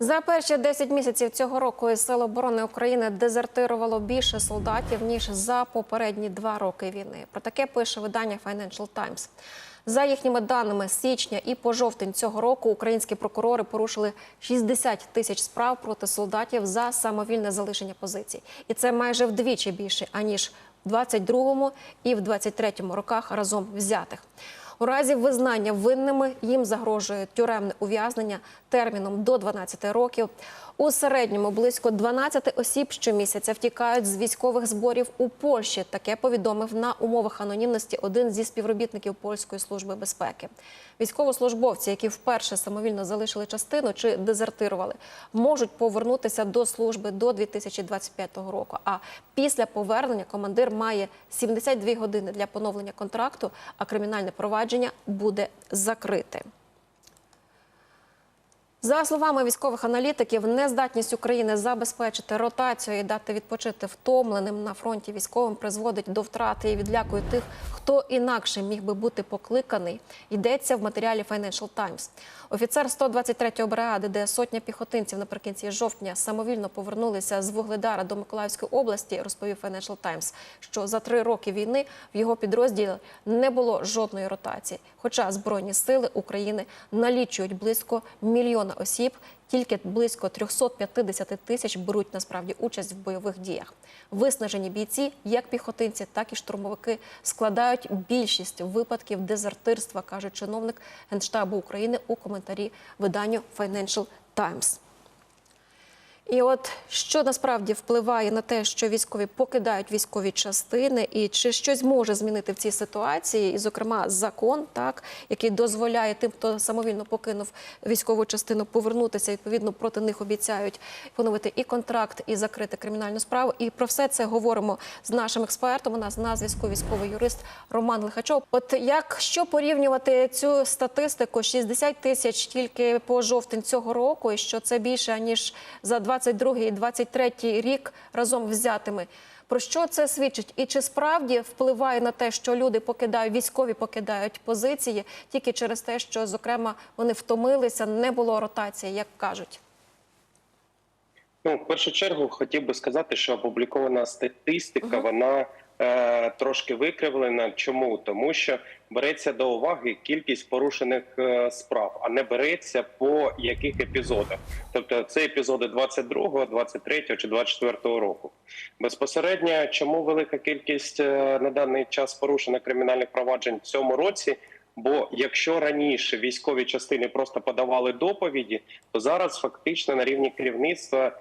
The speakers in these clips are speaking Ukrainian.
За перші 10 місяців цього року із Сил оборони України дезертирувало більше солдатів ніж за попередні два роки війни. Про таке пише видання Financial Times. За їхніми даними, з січня і по жовтень цього року українські прокурори порушили 60 тисяч справ проти солдатів за самовільне залишення позицій, і це майже вдвічі більше аніж в 22-му і в 23-му роках разом взятих. У разі визнання винними їм загрожує тюремне ув'язнення терміном до 12 років. У середньому близько 12 осіб щомісяця втікають з військових зборів у Польщі. Таке повідомив на умовах анонімності один зі співробітників польської служби безпеки. Військовослужбовці, які вперше самовільно залишили частину чи дезертирували, можуть повернутися до служби до 2025 року. А після повернення командир має 72 години для поновлення контракту, а кримінальне провадження буде закрите. За словами військових аналітиків, нездатність України забезпечити ротацію і дати відпочити втомленим на фронті військовим призводить до втрати і відлякує тих, хто інакше міг би бути покликаний. Йдеться в матеріалі Financial Times. Офіцер 123-ї бригади, де сотня піхотинців наприкінці жовтня самовільно повернулися з Вугледара до Миколаївської області, розповів Financial Times, що за три роки війни в його підрозділі не було жодної ротації. Хоча Збройні сили України налічують близько мільйона осіб, тільки близько 350 тисяч беруть насправді участь в бойових діях. Виснажені бійці, як піхотинці, так і штурмовики, складають більшість випадків дезертирства, каже чиновник Генштабу України у коментарі виданню Financial Times. І от що насправді впливає на те, що військові покидають військові частини, і чи щось може змінити в цій ситуації, і, зокрема, закон, так який дозволяє тим, хто самовільно покинув військову частину, повернутися. Відповідно, проти них обіцяють поновити і контракт, і закрити кримінальну справу. І про все це говоримо з нашим експертом. У нас на зв'язку військовий юрист Роман Лихачов. От як що порівнювати цю статистику 60 тисяч тільки по жовтень цього року, і що це більше ніж за 22 і 23 рік разом взятими. Про що це свідчить? І чи справді впливає на те, що люди покидають військові покидають позиції тільки через те, що зокрема вони втомилися, не було ротації, як кажуть? Ну, в першу чергу хотів би сказати, що опублікована статистика, вона е, трошки викривлена. Чому? Тому що береться до уваги кількість порушених е, справ, а не береться по яких епізодах. Тобто це епізоди 22, 23 чи 24 року. Безпосередньо, чому велика кількість е, на даний час порушених кримінальних проваджень в цьому році? Бо якщо раніше військові частини просто подавали доповіді, то зараз фактично на рівні керівництва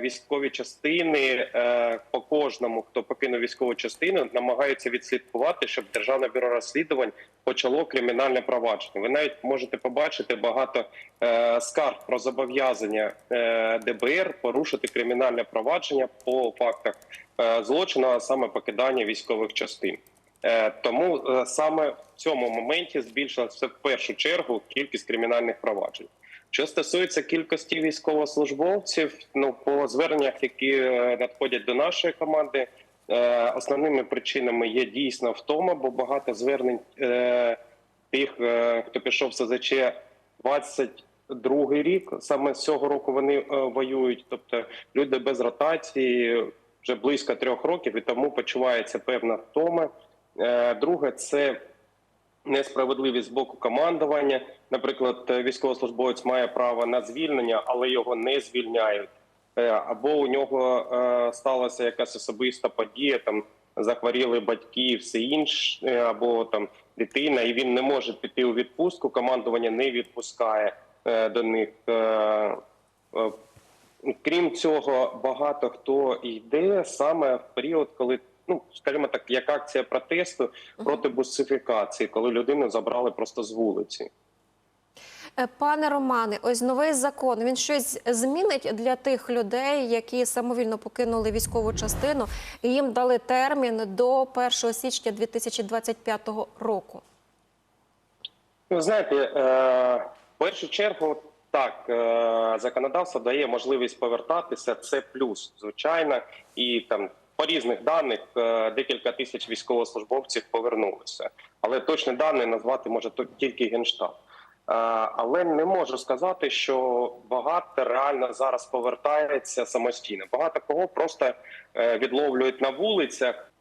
військові частини е, по кожному, хто покинув військову частину, намагаються відслідкувати, щоб державне бюро розслідувань почало кримінальне провадження. Ви навіть можете побачити багато е, скарг про зобов'язання е, ДБР порушити кримінальне провадження по фактах е, злочину, а саме покидання військових частин. Е, Тому е, саме в цьому моменті збільшилася в першу чергу кількість кримінальних проваджень. Що стосується кількості військовослужбовців, ну по зверненнях, які е, надходять до нашої команди, е, основними причинами є дійсно втома, бо багато звернень е, тих, хто пішов в СЗЧ 22 рік. Саме з цього року вони воюють, тобто люди без ротації вже близько трьох років, і тому почувається певна втома. Друге, це несправедливість з боку командування. Наприклад, е, військовослужбовець має право на звільнення, але його не звільняють. Е, Або у нього е, сталася якась особиста подія, там захворіли батьки, і все інше, або там дитина, і він не може піти у відпустку. Командування не відпускає до них. Крім цього, багато хто йде саме в період, коли ну скажімо так, як акція протесту проти бусифікації, коли людину забрали просто з вулиці. Е, Пане Романе, ось новий закон. Він щось змінить для тих людей, які самовільно покинули військову частину, і їм дали термін до 1 січня 2025 року. Ви знаєте, е, в першу чергу так е, законодавство дає можливість повертатися. Це плюс, звичайно, і там по різних даних е, декілька тисяч військовослужбовців повернулися, але точні дані назвати може тільки генштаб. Але не можу сказати, що багато реально зараз повертається самостійно. Багато кого просто е, відловлюють на вулицях.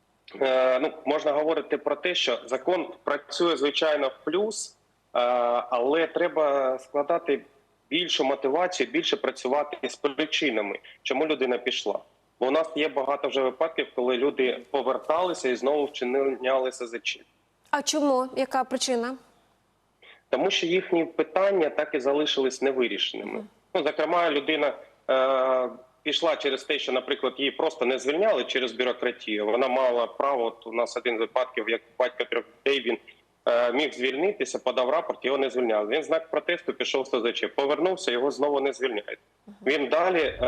Е, Ну, можна говорити про те, що закон працює звичайно в плюс, е, але треба складати більшу мотивацію, більше працювати з причинами, чому людина пішла. Бо у нас є багато вже випадків, коли люди поверталися і знову вчиняли СЗЧ. А чому? Яка причина? Тому що їхні питання так і залишились невирішеними. Ну, зокрема, людина е, пішла через те, що, наприклад, її просто не звільняли через бюрократію. Вона мала право. От у нас один з випадків, як батько трьох дітей, він міг звільнитися, подав рапорт, його не звільняли. Він знак протесту пішов СЗЧ, повернувся, його знову не звільняють. Він далі е,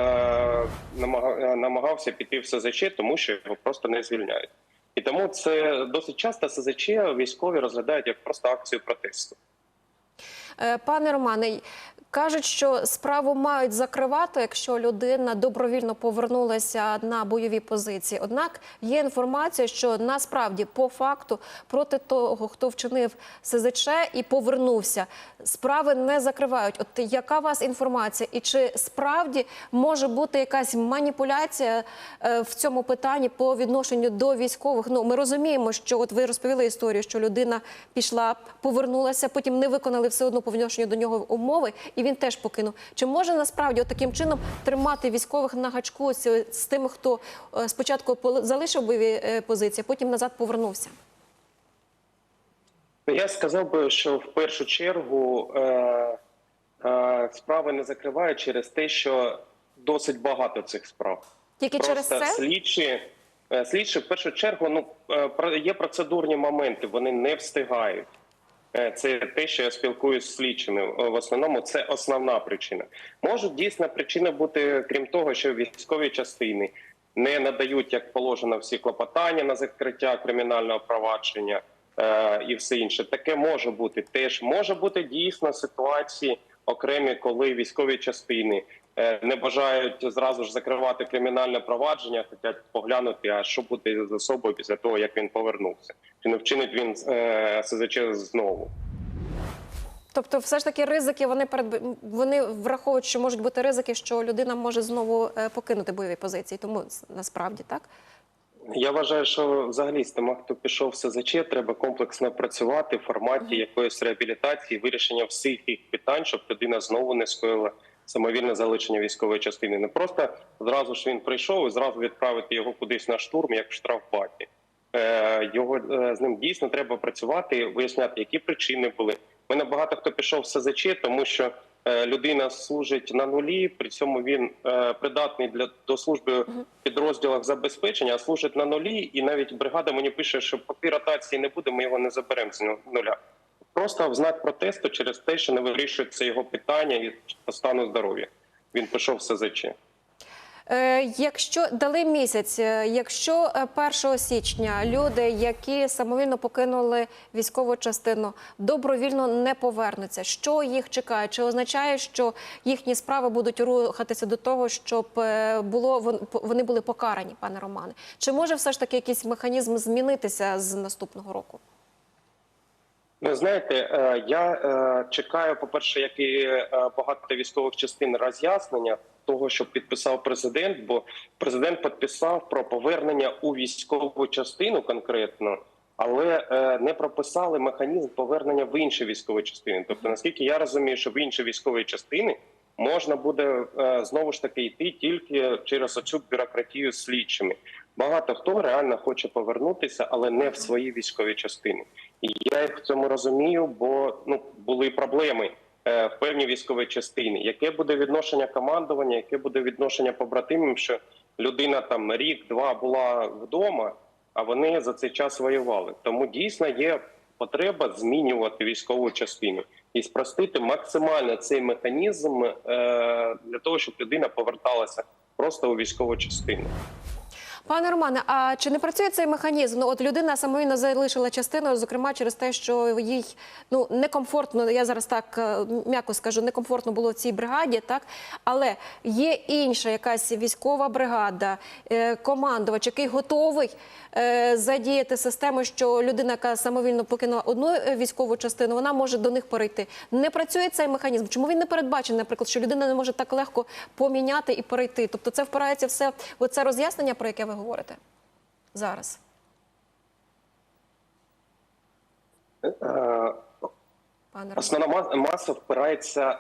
е, намагався піти в СЗЧ, тому що його просто не звільняють. І тому це досить часто СЗЧ військові розглядають як просто акцію протесту. Е, Пане Романе, кажуть, що справу мають закривати, якщо людина добровільно повернулася на бойові позиції. Однак є інформація, що насправді по факту проти того, хто вчинив СЗЧ і повернувся, справи не закривають. От яка у вас інформація? І чи справді може бути якась маніпуляція е, в цьому питанні по відношенню до військових? Ну ми розуміємо, що от ви розповіли історію, що людина пішла, повернулася, потім не виконали все одно по відношенню до нього умови, і він теж покинув. Чи може насправді от таким чином тримати військових на гачку з, з тими, хто е, спочатку залишив бойові е, позиції, потім назад повернувся? Я сказав би, що в першу чергу е, е, справи не закривають через те, що досить багато цих справ. Тільки через це? слідчі, е, слідчі в першу чергу ну е, є процедурні моменти, вони не встигають. Е, Це те, що я спілкуюся з слідчими. В основному це основна причина. Можуть дійсно причини бути, крім того, що військові частини не надають, як положено, всі клопотання на закриття кримінального провадження е, і все інше. Таке може бути теж. Може бути дійсно ситуації окремі, коли військові частини не бажають зразу ж закривати кримінальне провадження, хочуть поглянути, а що буде з особою після того, як він повернувся, чи не вчинить він е, СЗЧ знову. Тобто, все ж таки ризики вони перед вони враховують, що можуть бути ризики, що людина може знову е, покинути бойові позиції. Тому насправді так. Я вважаю, що взагалі з тими, хто пішов в СЗЧ, треба комплексно працювати в форматі якоїсь реабілітації, вирішення всіх їх питань, щоб людина знову не скоїла самовільне залишення військової частини. Не просто зразу ж він прийшов і зразу відправити його кудись на штурм, як в штрафбаті. Е, Його е, з ним дійсно треба працювати, виясняти, які причини були. У мене багато хто пішов в СЗЧ, тому що е, людина служить на нулі, при цьому він придатний для до служби в підрозділах забезпечення, а служить на нулі. І навіть бригада мені пише, що поки ротації не буде, ми його не заберемо з нуля. Просто в знак протесту через те, що не вирішується його питання і стану здоров'я. Він пішов в СЗЧ. Е, Якщо дали місяць, е, якщо е, 1 січня люди, які самовільно покинули військову частину, добровільно не повернуться, що їх чекає? Чи означає, що їхні справи будуть рухатися до того, щоб е, було вони були покарані, пане Романе? Чи може все ж таки якийсь механізм змінитися з наступного року? Ви знаєте, е, я е, чекаю, по-перше, як і е, багато військових частин роз'яснення того, що підписав президент, бо президент підписав про повернення у військову частину конкретно, але не прописали механізм повернення в інші військові частини. Тобто, наскільки я розумію, що в інші військові частини можна буде знову ж таки йти тільки через оцю бюрократію з слідчими. Багато хто реально хоче повернутися, але не в свої військові частини. Я їх в цьому розумію, бо ну були проблеми е, в певній військовій частині. Яке буде відношення командування, яке буде відношення побратимів, що людина там рік-два була вдома, а вони за цей час воювали. Тому дійсно є потреба змінювати військову частину і спростити максимально цей механізм е, для того, щоб людина поверталася просто у військову частину. Пане Романе, а чи не працює цей механізм? Ну, от людина самовільно залишила частину, зокрема через те, що їй ну некомфортно. Я зараз так е, м'яко скажу, некомфортно було в цій бригаді, так але є інша якась військова бригада, е, командувач, який готовий е, задіяти систему, що людина, яка самовільно покинула одну військову частину, вона може до них перейти. Не працює цей механізм. Чому він не передбачений, наприклад, що людина не може так легко поміняти і перейти? Тобто, це впирається все в це роз'яснення, про яке ви говорите зараз. Пане. Основна маса впирається е,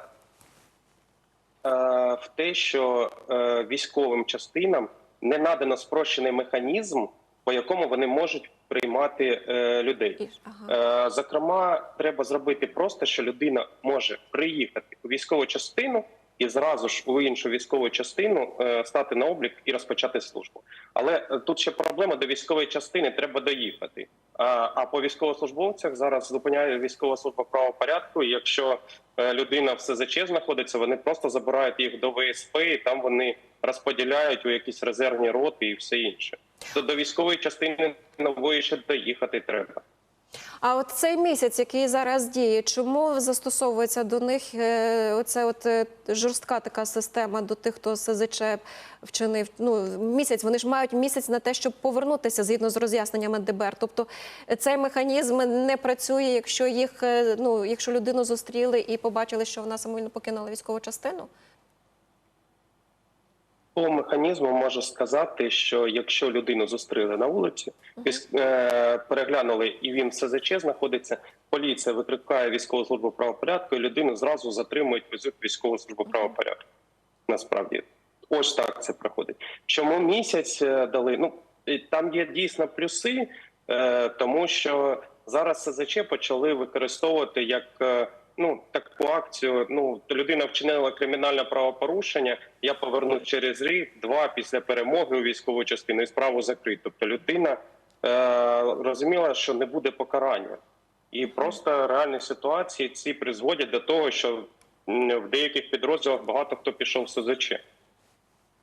в те, що е, військовим частинам не надано спрощений механізм, по якому вони можуть приймати е, людей. Ага. Зокрема, треба зробити просто, що людина може приїхати у військову частину і зразу ж у іншу військову частину е, стати на облік і розпочати службу. Але е, тут ще проблема до військової частини треба доїхати. А, по військовослужбовцях зараз зупиняє військова служба правопорядку. І якщо е, людина в СЗЧ знаходиться, вони просто забирають їх до ВСП, і там вони розподіляють у якісь резервні роти і все інше. То до військової частини нової ще доїхати треба. А от цей місяць, який зараз діє, чому застосовується до них е, оце от е, жорстка така система до тих, хто СЗЧ вчинив? Ну місяць вони ж мають місяць на те, щоб повернутися згідно з роз'ясненнями ДБР. Тобто цей механізм не працює, якщо їх е, ну якщо людину зустріли і побачили, що вона самовільно покинула військову частину. По механізму можу сказати, що якщо людину зустріли на вулиці, е, переглянули і він в СЗЧ знаходиться, поліція викликає військову службу правопорядку, і людину зразу затримують, везуть військову службу правопорядку. Насправді, ось так це проходить. Чому місяць е, дали? Ну там є дійсно плюси, е, тому що зараз СЗЧ почали використовувати як. Ну, таку акцію. Ну, людина вчинила кримінальне правопорушення. Я повернув через рік, два після перемоги у військову частину і справу закрити. Тобто людина е, розуміла, що не буде покарання, і просто реальні ситуації ці призводять до того, що в деяких підрозділах багато хто пішов в СЗЧ.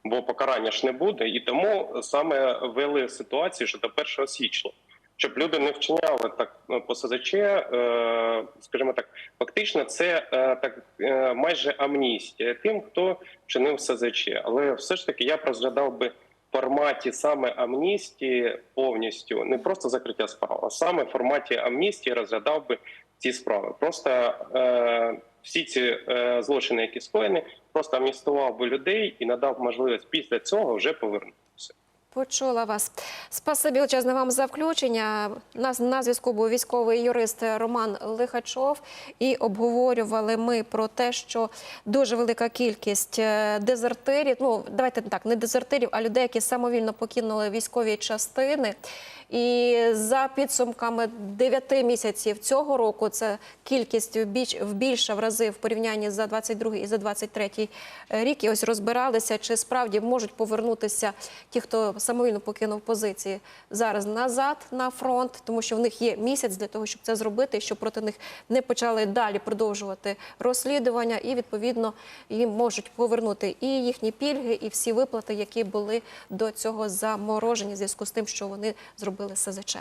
Бо покарання ж не буде, і тому саме ввели ситуацію, що до 1 січня, щоб люди не вчиняли так ну, по СЗЧ, е, скажімо так, фактично це е, так е, майже амністія тим, хто вчинив СЗЧ. Але все ж таки я б розглядав би форматі саме амністії повністю, не просто закриття справ, а саме в форматі амністії розглядав би ці справи. Просто е, всі ці е, злочини, які скоєні, просто амністував би людей і надав можливість після цього вже повернутися. Почула вас. Спасибі величезне вам за включення. Нас на зв'язку був військовий юрист Роман Лихачов. І обговорювали ми про те, що дуже велика кількість е, дезертирів. Ну давайте так, не дезертирів, а людей, які самовільно покинули військові частини. І за підсумками 9 місяців цього року це кількість вбіч- вбільша в рази в порівнянні за 22 і за 23 рік. І ось розбиралися, чи справді можуть повернутися ті, хто самовільно покинув позиції зараз назад на фронт, тому що в них є місяць для того, щоб це зробити, щоб проти них не почали далі продовжувати розслідування, і відповідно їм можуть повернути і їхні пільги, і всі виплати, які були до цього заморожені в зв'язку з тим, що вони зробили СЗЧ.